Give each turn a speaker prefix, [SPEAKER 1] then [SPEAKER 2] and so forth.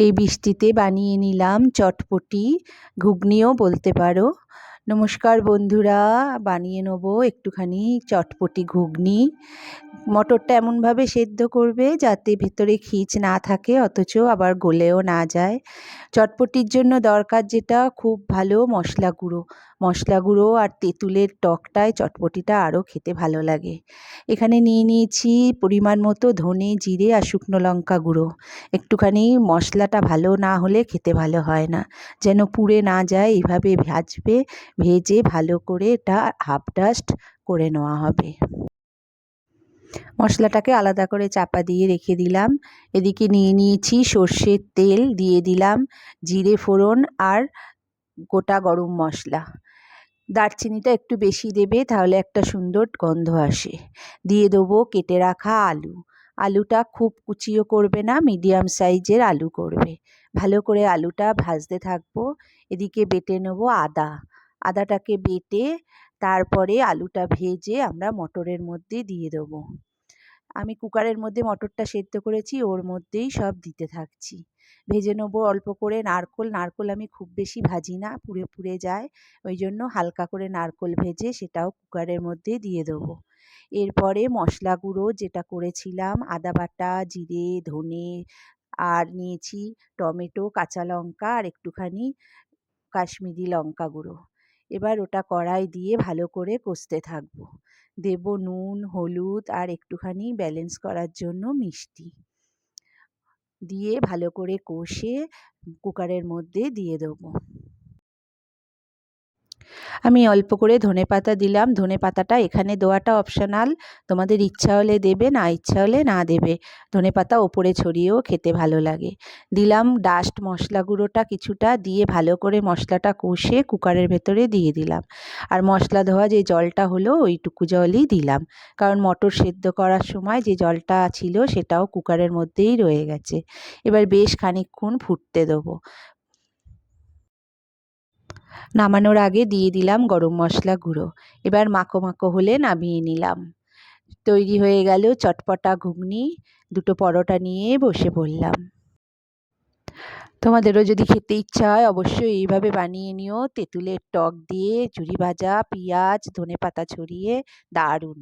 [SPEAKER 1] এই বৃষ্টিতে বানিয়ে নিলাম চটপটি ঘুগনিও বলতে পারো। নমস্কার বন্ধুরা, বানিয়ে নেব একটুখানি চটপটি ঘুগনি। মটরটা এমনভাবে সেদ্ধ করবে যাতে ভেতরে খিচ না থাকে, অথচ আবার গলেও না যায়। চটপটির জন্য দরকার যেটা, খুব ভালো মশলা গুঁড়ো। মশলা গুঁড়ো আর তেঁতুলের টকটায় চটপটিটা আরও খেতে ভালো লাগে। এখানে নিয়ে নিয়েছি পরিমাণ মতো ধনে, জিরে আর শুকনো লঙ্কা গুঁড়ো। একটুখানি মশলাটা ভালো না হলে খেতে ভালো হয় না। যেন পুড়ে না যায়, এইভাবে ভাজবে ভেজে ভালো করে এটা হাফ ডাস্ট করে নেওয়া হবে। মশলাটাকে আলাদা করে চাপা দিয়ে রেখে দিলাম। এদিকে নিয়ে নিয়েছি সর্ষের তেল দিয়ে দিলাম, জিরে ফোড়ন আর গোটা গরম মশলা। দারচিনিটা একটু বেশি দেবে তাহলে একটা সুন্দর গন্ধ আসে। দিয়ে দেবো কেটে রাখা আলু। আলুটা খুব কুচিও করবে না মিডিয়াম সাইজের আলু করবে। ভালো করে আলুটা ভাজতে থাকব। এদিকে বেটে নেব আদা। আদাটাকে বেটে তারপরে আলুটা ভেজে আমরা মটরের মধ্যে দিয়ে দেবো। আমি কুকারের মধ্যে মটরটা সেদ্ধ করেছি, ওর মধ্যেই সব দিতে থাকছি। ভেজে নেব অল্প করে নারকোল নারকোল আমি খুব বেশি ভাজি না, পুড়ে পুড়ে যায়। ওই জন্য হালকা করে নারকোল ভেজে সেটাও কুকারের মধ্যে দিয়ে দেবো। এরপরে মশলা গুঁড়ো যেটা করেছিলাম, আদা বাটা, জিরে, ধনে, আর নিয়েছি টমেটো, কাঁচা লঙ্কা আর একটুখানি কাশ্মীরি লঙ্কা গুঁড়ো। এবার ওটা কড়াই দিয়ে ভালো করে কষতে থাকব। দেব নুন, হলুদ আর একটুখানি ব্যালেন্স করার জন্য মিষ্টি। দিয়ে ভালো করে কষে কুকারের মধ্যে দিয়ে দেবো। আমি অল্প করে ধনে পাতা দিলাম। ধনে পাতাটা এখানে দেওয়াটা অপশনাল তোমাদের ইচ্ছা হলে দেবে, না ইচ্ছা হলে না দেবে। ধনে পাতা ওপরে ছড়িয়েও খেতে ভালো লাগে। দিলাম ডাস্ট মশলা গুঁড়োটা কিছুটা দিয়ে ভালো করে মশলাটা কষে কুকারের ভেতরে দিয়ে দিলাম। আর মশলা ধোয়া যে জলটা হলো, ওইটুকু জলই দিলাম। কারণ মটর সেদ্ধ করার সময় যে জলটা ছিল, সেটাও কুকারের মধ্যেই রয়ে গেছে। এবার বেশ খানিকক্ষণ ফুটতে দেবো। নামানোর আগে দিয়ে দিলাম গরম মশলা গুঁড়ো। এবার মাখো মাখো হলে নামিয়ে নিলাম। তৈরি হয়ে গেল চটপটা ঘুগনি, দুটো পরোটা নিয়ে বসে পড়লাম। তোমাদেরও যদি খেতে ইচ্ছা হয় অবশ্যই এইভাবে বানিয়ে নিও। তেঁতুলের টক দিয়ে চুরি ভাজা, পেঁয়াজ ধনে পাতা ছড়িয়ে, দারুণ।